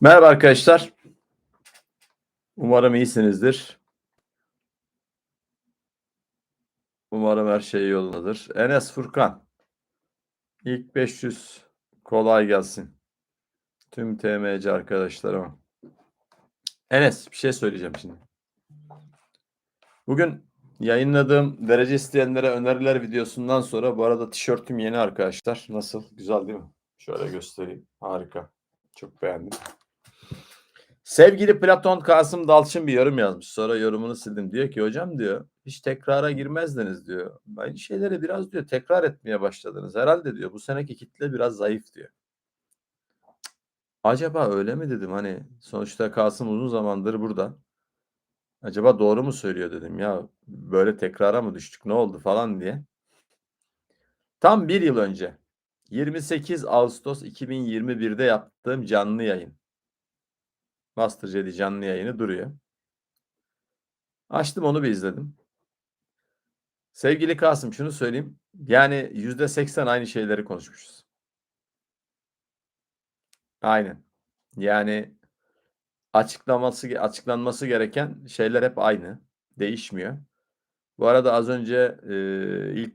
Merhaba arkadaşlar. Umarım iyisinizdir. Umarım her şey yolundadır. Enes Furkan. İlk 500 kolay gelsin. Tüm TMC arkadaşlarıma. Enes bir şey söyleyeceğim şimdi. Bugün yayınladığım derece isteyenlere öneriler videosundan sonra bu arada tişörtüm yeni arkadaşlar. Nasıl? Güzel değil mi? Şöyle göstereyim. Harika. Çok beğendim. Sevgili Platon Kasım Dalçın bir yorum yazmış. Sonra yorumunu sildim. Diyor ki hocam diyor hiç tekrara girmezdiniz diyor. Aynı şeyleri biraz diyor tekrar etmeye başladınız. Herhalde diyor bu seneki kitle biraz zayıf diyor. Acaba öyle mi dedim hani sonuçta Kasım uzun zamandır burada. Acaba doğru mu söylüyor dedim ya böyle tekrara mı düştük ne oldu falan diye. Tam bir yıl önce 28 Ağustos 2021'de yaptığım canlı yayın. Master Jedi canlı yayını duruyor. Açtım onu bir izledim. Sevgili Kasım şunu söyleyeyim. Yani %80 aynı şeyleri konuşmuşuz. Aynen. Yani açıklaması açıklanması gereken şeyler hep aynı. Değişmiyor. Bu arada az önce e, ilk